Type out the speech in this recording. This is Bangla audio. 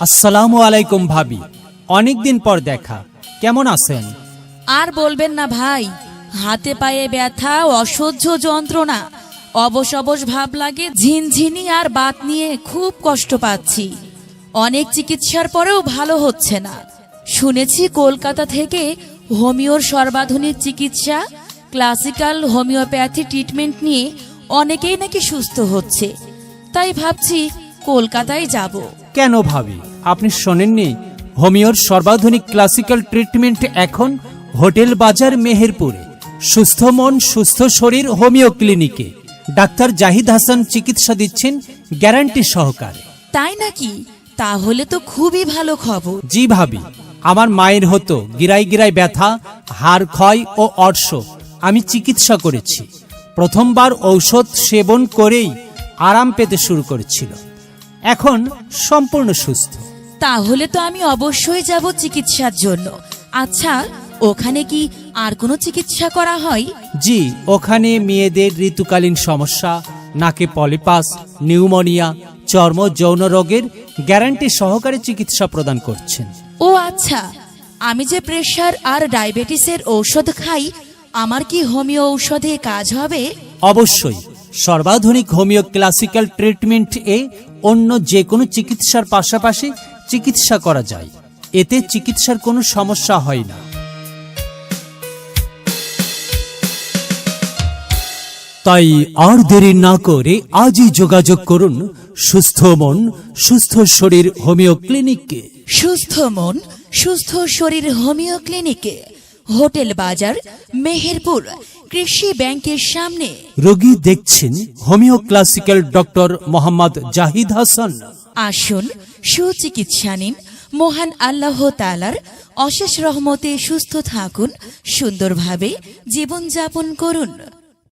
আসসালামু আলাইকুম ভাবি। অনেকদিন পর দেখা। কেমন আছেন? আর বলবেন না ভাই, হাতে পায়ে ব্যথা, অসহ্য যন্ত্রণা অবশ অবশ ভাব লাগে, ঝিনঝিনি আর বাত নিয়ে খুব কষ্ট পাচ্ছি। অনেক চিকিৎসার পরেও ভালো হচ্ছে না। শুনেছি কলকাতা থেকে হোমিওর সর্বাধুনিক চিকিৎসা, ক্লাসিক্যাল হোমিওপ্যাথি ট্রিটমেন্ট নিয়ে অনেকেই নাকি সুস্থ হচ্ছে। তাই ভাবছি কলকাতায় যাব। কেন ভাবি? আপনি শোনেননি? হোমিওর সর্বাধুনিক ক্লাসিক্যাল ট্রিটমেন্ট এখন হোটেল বাজার মেহেরপুরে। সুস্থ মন সুস্থ শরীর হোমিও ক্লিনিকে। ডাক্তার জাহিদ হাসান চিকিৎসা দিচ্ছেন গ্যারান্টি সহকারে। তাই নাকি? তাহলে তো খুবই ভালো খবর। জি ভাবি আমার মায়ের হতো গিরাই গিরাই ব্যথা হাড় ক্ষয় ও অর্শ। আমি চিকিৎসা করেছি। প্রথমবার ঔষধ সেবন করেই আরাম পেতে শুরু করেছিল। এখন সম্পূর্ণ সুস্থ। তাহলে তো আমি অবশ্যই যাব চিকিৎসার জন্য। আচ্ছা ওখানে কি আর কোনো চিকিৎসা করা হয়? জি ওখানে মেয়েদের ঋতুকালীন সমস্যা নাকে পলিপাস নিউমোনিয়া চর্ম যৌন রোগের গ্যারান্টি সহকারে চিকিৎসা প্রদান করছেন। ও আচ্ছা আমি যে প্রেশার আর ডায়াবেটিসের ঔষধ খাই আমার কি হোমিও ঔষধে কাজ হবে? অবশ্যই সর্বাধুনিক হোমিও ক্লাসিক্যাল ট্রিটমেন্ট এ অন্য যে কোনো চিকিৎসার পাশাপাশি চিকিৎসা করা যায়। এতে চিকিৎসার কোনো সমস্যা হয় না। তাই আর দেরি না করে আজই যোগাযোগ করুন সুস্থ মন, সুস্থ শরীর হোমিও ক্লিনিককে। সুস্থ মন, সুস্থ শরীর হোমিও ক্লিনিকে। হোটেল বাজার মেহেরপুর কৃষি ব্যাংকের সামনে। রোগী দেখছেন homeo classical doctor Mohammad Zahid Hasan. আসুন সুচিকিৎসা নিন মহান আল্লাহ তালার অশেষ রহমতে সুস্থ থাকুন সুন্দরভাবে জীবনযাপন করুন।